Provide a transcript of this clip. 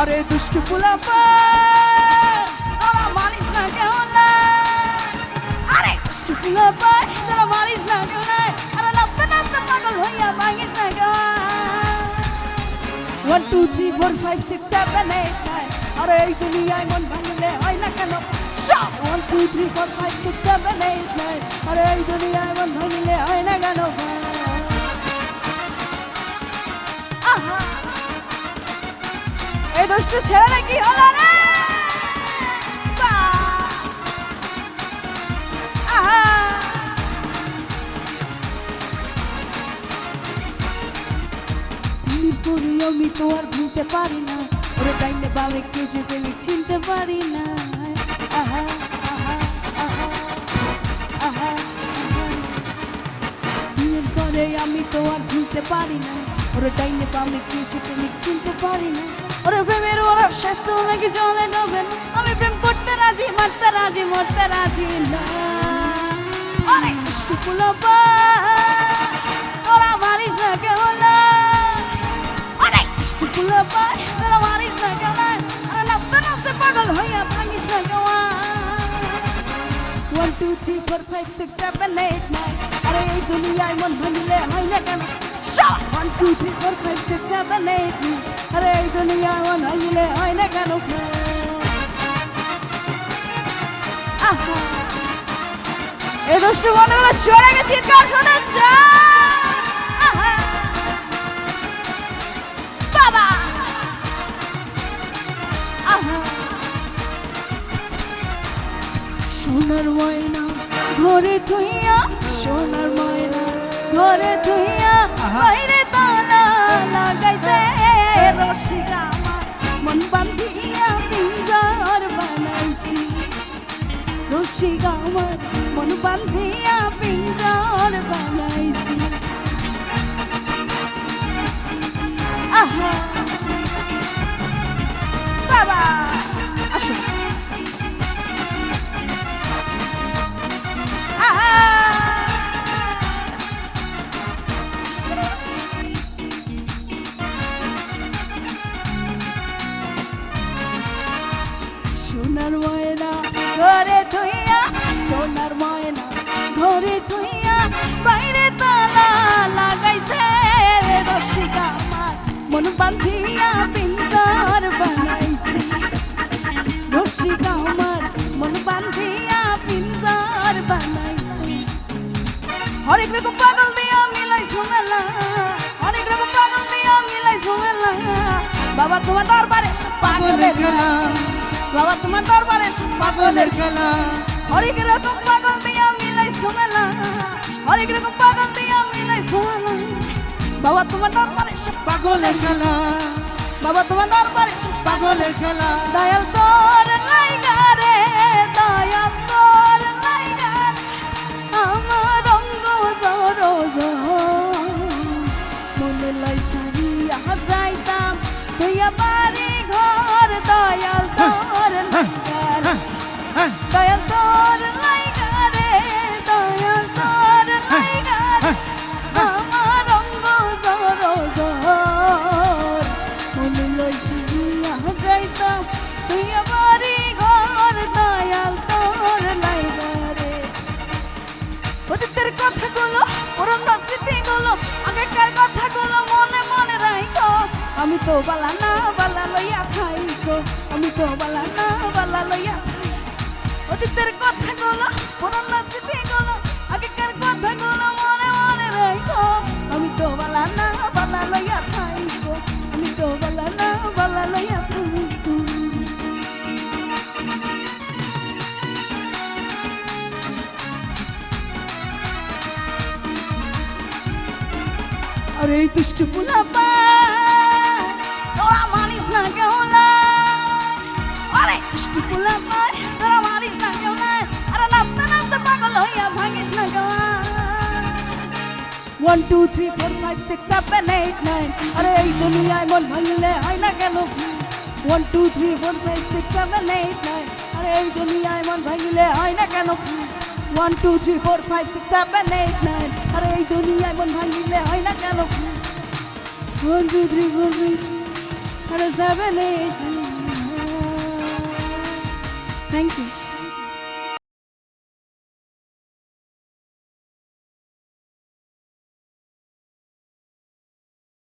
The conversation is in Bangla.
আরে দুষ্টু পোলাপা, তোরা মানিস না কেউ আরে দুষ্টু পোলাপা, তোরা মানিস না কেউ আরে নাচতে নাচতে পাগল হইয়া ভাঙিস না কেউ। One two three four five six seven eight nine আরে এই দুনিয়ায় মন ভাঙলে হয় না কেন? One two three four five six seven eight nine আরে এই দুনিয়ায় মন ভাঙলে দুষ্টু ছেলেরা কি হলো রে? আমি তো আর ভুলতে পারি না। ওরে ডাইনে বামে কে যে প্রেমিক চিনতে পারি না। আহা আহা আহা আহা। দিনের পরে আমি তো আর ভুলতে পারি না। ওরে ডাইনে বামে কে যে প্রেমিক চিনতে পারি না। ওরে প্রেমের ওরা সাথে নাকি চলে যাবেন আমি প্রেম করতে রাজি, মারতে রাজি, মরতে রাজি না। আরে দুষ্টু পোলাপা ওরা মারিস না কেউ না। আরে দুষ্টু পোলাপা ওরা মারিস না কেউ না। আরে নাচতে নাচতে পাগল হইয়া ভাঙিস না কেউ one two three four five six seven eight nine আরে এই দুনিয়ায় মন ভাঙিলে হয় না। কেন one two three four five six seven eight nine আরে এই দুনিয়ায় ভাঙিলে হয় না কেন আহা এই দুষ্টু বন্ধুগুলো চলে গেছে চিৎকার শোনাচ্ছে আহা! বাবা। আহা। সোনার ময়না ঘরে ধুইয়া সোনার ময়না ঘরে ধুইয়া। বাইরে লাগাইছে রসিকা আমার। মন বান্ধিয়া পিঞ্জার বানাইছি। রসিকা আমার মন বান্ধিয়া পিঞ্জার বানাইছি। আহা। পাগল দিয়া মিলাই ঝুমেলা। অনেক রকম পাগল দিয়া মিলাই ঝুমেলা। বাবা তোমার দরবারে পাগলের খেলা। বাবা তোমার দরবারে পাগলের খেলা। হরেক রকম পাগল দিয়া মিলাই ঝুমেলা। হরেক রকম পাগল দিয়া মিলাই ঝুমেলা। বাবা তোমার দরবারে পাগলের খেলা। বাবা তোমার দরবারে পাগলের খেলা। দয়াল তোর কথাগুলো পুরনো স্মৃতিগুলো আগেকার কথাগুলো মনে মনে রাখো আমি তো বালা না, বালা লইয়া খাইকো আমি তো বালা না, বালা লইয়া অতীতের আরে এই দুষ্টু পুলাপা তোরা মানিস না কেউ না। আরে দুষ্টু পুলাপা তোরা মানিস না কেউ না। আরে নাচতে নাচতে পাগল হইয়া ভাঙিস না কেউ one two three four five six seven eight nine আরে এই দুনিয়ায় মন ভাঙলে হয় না কেন? One two three four five six seven eight nine আরে এই দুনিয়ায় মন ভাঙলে হয় না কেন? One two three four five six seven eight nine আরে, এই দুনিয়ায় মন ভাঙিলে হয় না কেন? One two three four five আর যাবে থ্যাংক ইউ